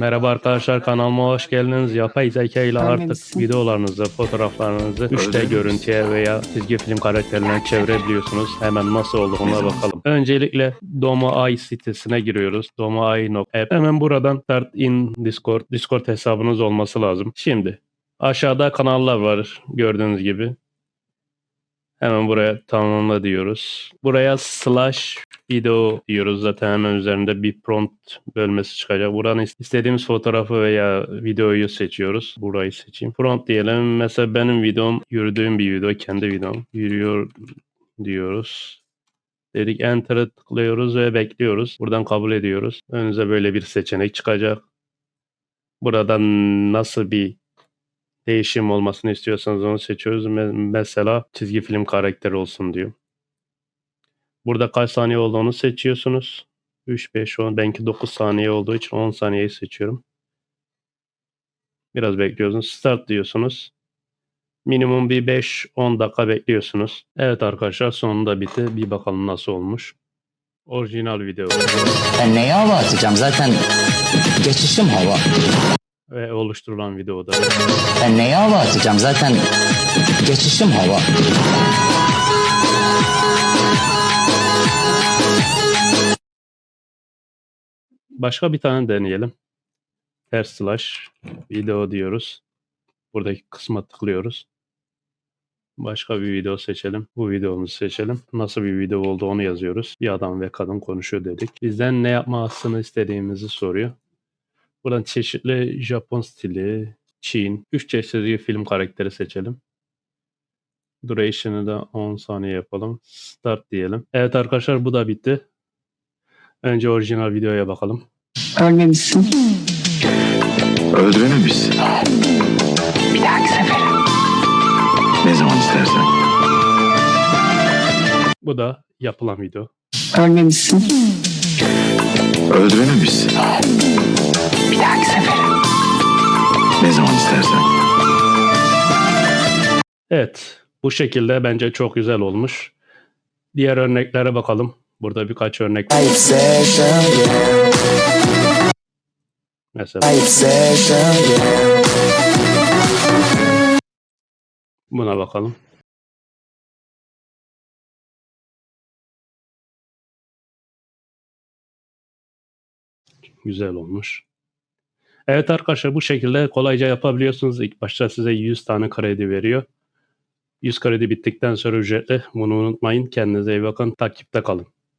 Merhaba arkadaşlar kanalıma hoş geldiniz. Yapay zeka ile artık videolarınızı, fotoğraflarınızı 3D Öyle mi? görüntüye veya çizgi film karakterlerine çevirebiliyorsunuz. Hemen nasıl olduğuna bakalım. Öncelikle Domo AI sitesine giriyoruz. domoai.app. Hemen buradan Start in Discord. Discord hesabınız olması lazım. Şimdi aşağıda kanallar var gördüğünüz gibi. Hemen buraya tamamla diyoruz. Buraya slash video diyoruz. Zaten hemen üzerinde bir prompt bölmesi çıkacak. Buradan is- istediğimiz fotoğrafı veya videoyu seçiyoruz. Burayı seçeyim. Prompt diyelim. Mesela benim videom yürüdüğüm bir video. Kendi videom. Yürüyor diyoruz. Dedik enter'ı tıklıyoruz ve bekliyoruz. Buradan kabul ediyoruz. Önünüze böyle bir seçenek çıkacak. Buradan nasıl bir değişim olmasını istiyorsanız onu seçiyoruz. Me- mesela çizgi film karakteri olsun diyor. Burada kaç saniye olduğunu seçiyorsunuz. 3, 5, 10. Benki 9 saniye olduğu için 10 saniyeyi seçiyorum. Biraz bekliyorsunuz. Start diyorsunuz. Minimum bir 5-10 dakika bekliyorsunuz. Evet arkadaşlar sonunda bitti. Bir bakalım nasıl olmuş. Orijinal video Ben neye hava atacağım zaten geçişim hava. ve oluşturulan videoda. Ben neye hava atacağım zaten geçişim hava. Başka bir tane deneyelim. Ters slash video diyoruz. Buradaki kısma tıklıyoruz. Başka bir video seçelim. Bu videomuzu seçelim. Nasıl bir video oldu onu yazıyoruz. Bir adam ve kadın konuşuyor dedik. Bizden ne yapmasını istediğimizi soruyor. Buradan çeşitli Japon stili, Çin, 3 çeşitli film karakteri seçelim. Duration'ı da 10 saniye yapalım. Start diyelim. Evet arkadaşlar bu da bitti. Önce orijinal videoya bakalım. Ölmemişsin. Öldürememişsin. Bir dahaki sefere. Ne zaman istersen. Bu da yapılan video. Ölmemişsin. Öldürememişsin. Bir dahaki sefere. Ne zaman istersen. Evet, bu şekilde bence çok güzel olmuş. Diğer örneklere bakalım. Burada birkaç örnek var. Mesela buna bakalım. Güzel olmuş. Evet arkadaşlar bu şekilde kolayca yapabiliyorsunuz. İlk başta size 100 tane kredi veriyor. 100 kredi bittikten sonra ücretli. Bunu unutmayın. Kendinize iyi bakın. Takipte kalın.